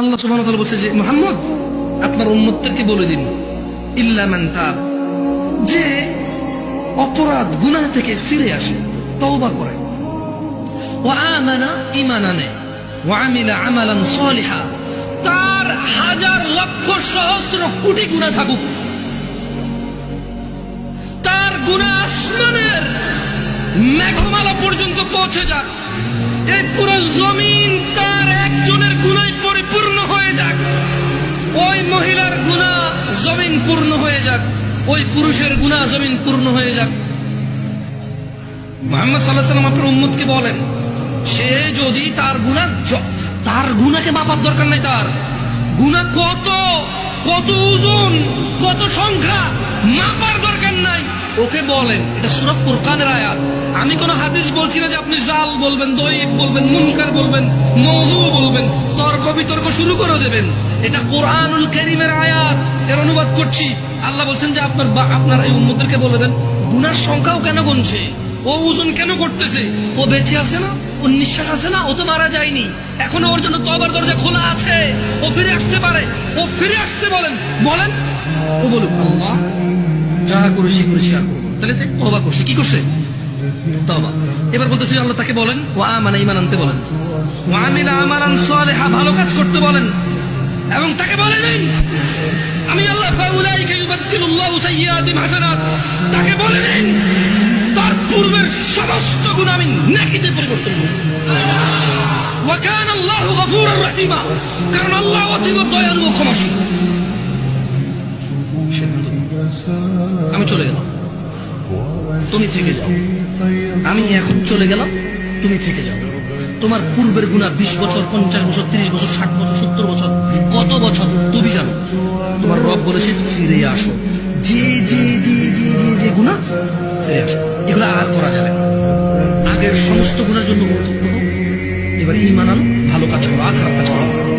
আল্লাহ ওয়া বলছে যে, মুহাম্মদ, আপনার উম্মতদেরকে বলে দিন। ইল্লা মান তাব। যে অপরাধ, গুনাহ থেকে ফিরে আসে, তওবা করে। আমালান সালিহা। তার হাজার লক্ষ সহস্র কোটি থাকুক। তার আসমানের মেঘমালা পর্যন্ত পৌঁছে যাক। এই পুরো জমিন তার একজনের গুনায় পরিপূর্ণ হয়ে যাক, ওই মহিলার গুনাহ জমিন পূর্ণ হয়ে যাক, ওই পুরুষের গুনাহ জমিন পূর্ণ হয়ে যাক। মোহাম্মদ সাল্লাহ সাল্লাম আপনার উম্মতকে বলেন, সে যদি তার গুণা তার গুণাকে মাপার দরকার নাই তার। গুণা কত কত ওজন, কত সংখ্যা মাপার দরকার ওকে বলেন এটা সুরফ ফুরকানের আয়াত। আমি কোন হাদিস বলছি না যে আপনি জাল বলবেন দইব বলবেন, মুনকার বলবেন, মৌজু বলবেন, তর্ক বিতর্ক শুরু করে দেবেন। এটা কোরআনুল করিমের আয়াত, এর অনুবাদ করছি। আল্লাহ বলছেন যে আপনার আপনার এই উম্মদেরকে বলে দেন, গুনার সংখ্যাও কেন গুনছে? ও ওজন কেন করতেছে? ও বেঁচে আছে না? ও নিঃশ্বাস আছে না? ও তো মারা যায়নি। এখনও ওর জন্য তবার দরজা খোলা আছে। ও ফিরে আসতে পারে। ও ফিরে আসতে বলেন। বলেন, ও বলুক, আল্লাহ যা করেছি করেছি আর করব তাহলে তবা করছে কি করছে? তবা এবার বলতেছি, আল্লাহ তাকে বলেন ও মানে ইমান আনতে বলেন। ও আমিলা আমালান সালেহা, ভালো কাজ করতে বলেন। এবং তাকে বলে দিন, আমি আল্লাহ ফাউলাইকা ইউবাদদিলুল্লাহু সাইয়্যাতিহিম হাসানাত, তাকে বলে দিন, তার পূর্বের সমস্ত গুণ আমি নেকিতে পরিবর্তন করব। ওয়া কানা আল্লাহু কারণ আল্লাহ অতীব দয়ালু ও ক্ষমাশীল। আমি চলে গেলাম। তুমি থেকে যাও। আমি এখন চলে গেলাম, তুমি থেকে যাও। তোমার পূর্বের গুণা বিশ বছর, পঞ্চাশ বছর, তিরিশ বছর, ষাট বছর, সত্তর বছর, কত বছর, তুমি জানো। তোমার রব বলেছে, ফিরে আসো। যে যে যে যে যে যে গুণা, ফিরে আসো। এগুলো আর করা যাবে না। আগের সমস্ত গুণার জন্য এবার ইমান আনো, ভালো কাজ করো খারাপ কাজ করো।